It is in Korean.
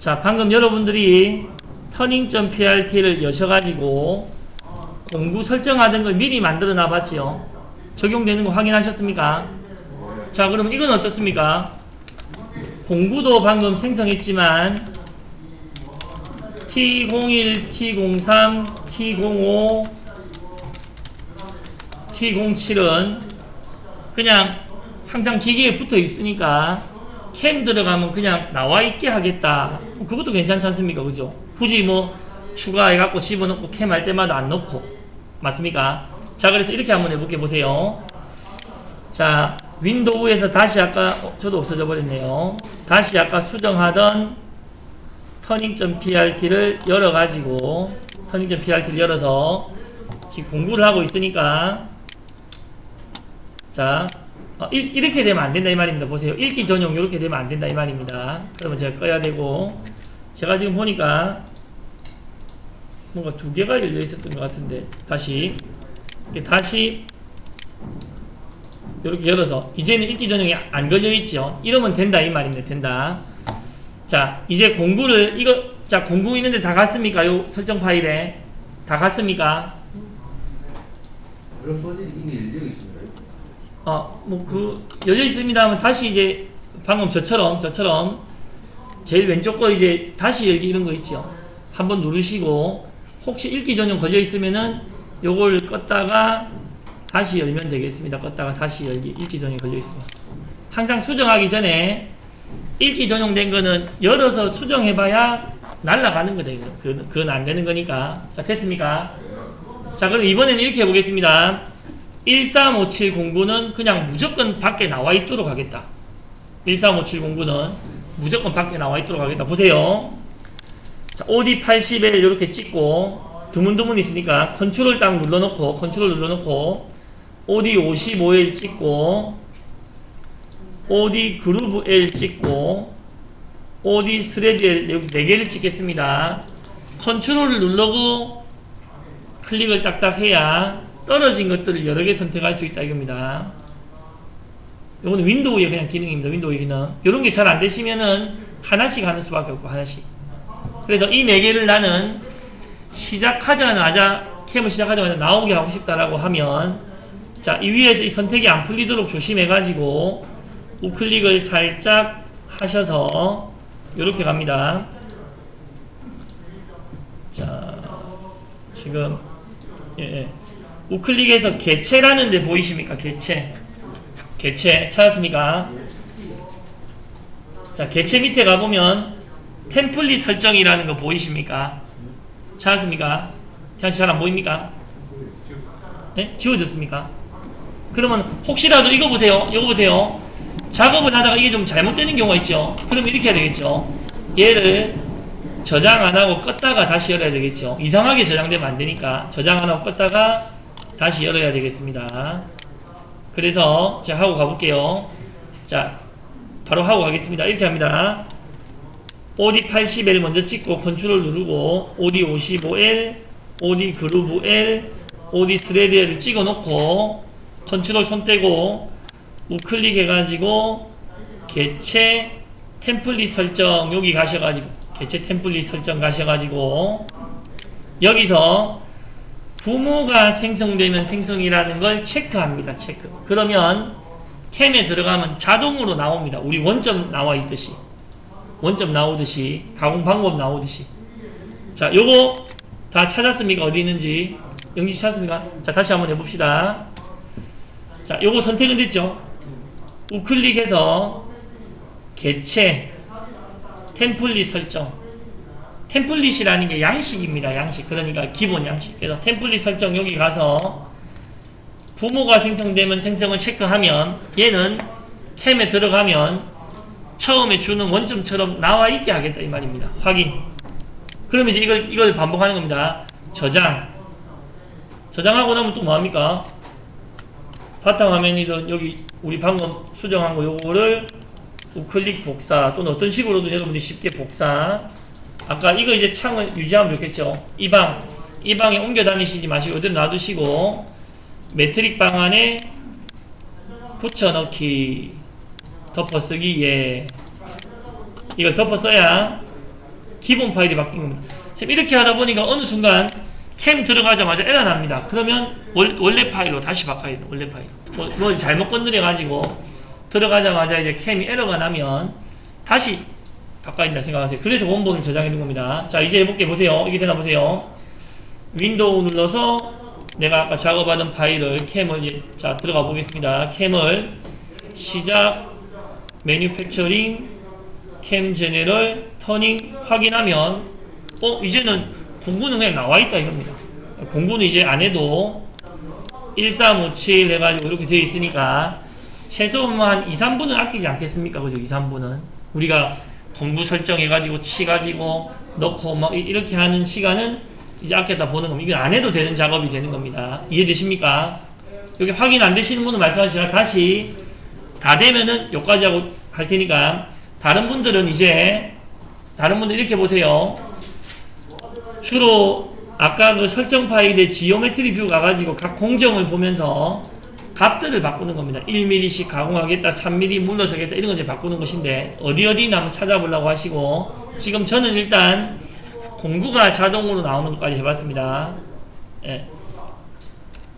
자, 방금 여러분들이 터닝.prt를 여셔가지고 공구 설정하던 걸 미리 만들어 놔봤지요. 적용되는 거 확인하셨습니까? 자, 그러면 이건 어떻습니까? 공구도 방금 생성했지만 T01, T03, T05, T07은 그냥 항상 기계에 붙어 있으니까 캠 들어가면 그냥 나와 있게 하겠다. 그것도 괜찮지 않습니까? 그죠? 굳이 뭐 추가해갖고 집어넣고 캠 할 때마다 안 넣고. 맞습니까? 자, 그래서 이렇게 한번 해볼게 보세요. 자, 윈도우에서 다시 아까, 어, 저도 없어져 버렸네요. 다시 아까 수정하던 터닝.prt를 열어가지고, 터닝.prt를 열어서 지금 공부를 하고 있으니까, 자, 어, 일- 이렇게 되면 안 된다 이 말입니다. 보세요. 읽기 전용 이렇게 되면 안 된다 이 말입니다. 그러면 제가 꺼야 되고 제가 지금 보니까 뭔가 두 개가 열려 있었던 것 같은데 다시 다시 이렇게 열어서 이제는 읽기 전용이 안 걸려 있죠. 이러면 된다 이 말입니다. 된다. 자 이제 공구를 이거 자 공구 있는데 다 갔습니까? 요 설정 파일에 다 갔습니까? 그런 번들이 이미 열려 있습니다. 어, 뭐그 열려 있습니다 하면 다시 이제 방금 저처럼 저처럼 제일 왼쪽 거 이제 다시 열기 이런 거 있죠. 한번 누르시고 혹시 읽기 전용 걸려 있으면은 요걸 껐다가 다시 열면 되겠습니다. 껐다가 다시 열기 읽기 전용 걸려 있으면 항상 수정하기 전에 읽기 전용된 거는 열어서 수정해봐야 날라가는 거예요. 그건, 그건 안 되는 거니까. 자 됐습니까? 자 그럼 이번에는 이렇게 해보겠습니다. 1357 공구는 그냥 무조건 밖에 나와 있도록 하겠다. 1357 공구는 무조건 밖에 나와 있도록 하겠다. 보세요. 자, OD 80에 이렇게 찍고 드문드문 있으니까 컨트롤 딱 눌러놓고 컨트롤 눌러놓고 OD 55에 찍고 OD 그루브 L 찍고 OD 스레드 L 여기 4개를 찍겠습니다. 컨트롤을 누르고 클릭을 딱딱 해야 떨어진 것들을 여러 개 선택할 수 있다 이겁니다. 요거는 윈도우의 그냥 기능입니다. 윈도우의 기능. 요런 게 잘 안 되시면은 하나씩 하는 수밖에 없고 하나씩. 그래서 이 네 개를 나는 시작하자마자 캠을 시작하자마자 나오게 하고 싶다라고 하면 자, 이 위에서 이 선택이 안 풀리도록 조심해 가지고 우클릭을 살짝 하셔서 요렇게 갑니다. 자, 지금 예, 예. 우클릭해서 개체라는 데 보이십니까? 개체. 개체 찾았습니까? 자, 개체 밑에 가보면 템플릿 설정이라는 거 보이십니까? 찾았습니까? 태양 씨잘 안 보입니까? 네? 지워졌습니까? 그러면 혹시라도 이거 보세요. 이거 보세요. 작업을 하다가 이게 좀 잘못되는 경우가 있죠. 그럼 이렇게 해야 되겠죠. 얘를 저장 안 하고 껐다가 다시 열어야 되겠죠. 이상하게 저장되면 안 되니까 저장 안 하고 껐다가 다시 열어야 되겠습니다. 그래서 제가 하고 가볼게요. 자, 바로 하고 가겠습니다. 이렇게 합니다. OD 80L 먼저 찍고 컨트롤 누르고 OD 55L, OD 그루브 L, OD 스레드 L을 찍어 놓고 컨트롤 손 떼고 우클릭 해가지고 개체 템플릿 설정 여기 가셔가지고 개체 템플릿 설정 가셔가지고 여기서 부모가 생성되면 생성이라는 걸 체크합니다. 체크. 그러면 캠에 들어가면 자동으로 나옵니다. 우리 원점 나와 있듯이. 원점 나오듯이. 가공 방법 나오듯이. 자, 요거 다 찾았습니까? 어디 있는지. 영지 찾았습니까? 자, 다시 한번 해 봅시다. 자, 요거 선택은 됐죠? 우클릭해서 개체 템플릿 설정 템플릿이라는 게 양식입니다. 양식. 그러니까 기본 양식. 그래서 템플릿 설정 여기 가서 부모가 생성되면 생성을 체크하면 얘는 캠에 들어가면 처음에 주는 원점처럼 나와 있게 하겠다 이 말입니다. 확인. 그러면 이제 이걸 이걸 반복하는 겁니다. 저장. 저장하고 나면 또 뭐합니까? 바탕화면이든 여기 우리 방금 수정한 거 요거를 우클릭 복사 또는 어떤 식으로도 여러분들이 쉽게 복사 아까 이거 이제 창을 유지하면 좋겠죠. 이 방, 이 방에 옮겨 다니시지 마시고 이대로 놔두시고 매트릭 방 안에 붙여넣기 덮어쓰기 예 이걸 덮어써야 기본 파일이 바뀐 겁니다. 지금 이렇게 하다 보니까 어느 순간 캠 들어가자마자 에러 납니다. 그러면 월, 원래 파일로 다시 바꿔야 돼요. 원래 파일. 뭐, 뭘 잘못 건드려가지고 들어가자마자 이제 캠이 에러가 나면 다시 바꿔야 된다 생각하세요. 그래서 원본을 저장해 놓은 겁니다. 자, 이제 해볼게 보세요. 이게 되나 보세요. 윈도우 눌러서 내가 아까 작업하던 파일을 캠을 자 들어가 보겠습니다. 캠을 시작 매뉴팩처링 캠 제네럴 터닝 확인하면 어 이제는 공구는 그냥 나와 있다 이겁니다. 공구는 이제 안 해도 1357 해가지고 이렇게 되어 있으니까 최소 한 2, 3분은 아끼지 않겠습니까? 그죠? 2, 3분은 우리가 공구 설정해가지고 치가지고 넣고 막 이- 이렇게 하는 시간은 이제 아꼈다 보는 겁니다. 이건 안 해도 되는 작업이 되는 겁니다. 이해되십니까? 여기 확인 안 되시는 분은 말씀하시지만 다시 다 되면은 여기까지 하고 할 테니까 다른 분들은 이제 다른 분들 이렇게 보세요. 주로 아까 그 설정 파일에 지오메트리 뷰 가가지고 각 공정을 보면서 값들을 바꾸는 겁니다. 1mm씩 가공하겠다, 3mm 물러서겠다 이런 거 이제 바꾸는 것인데 어디 어디 한번 찾아보려고 하시고 지금 저는 일단 공구가 자동으로 나오는 것까지 해봤습니다. 예.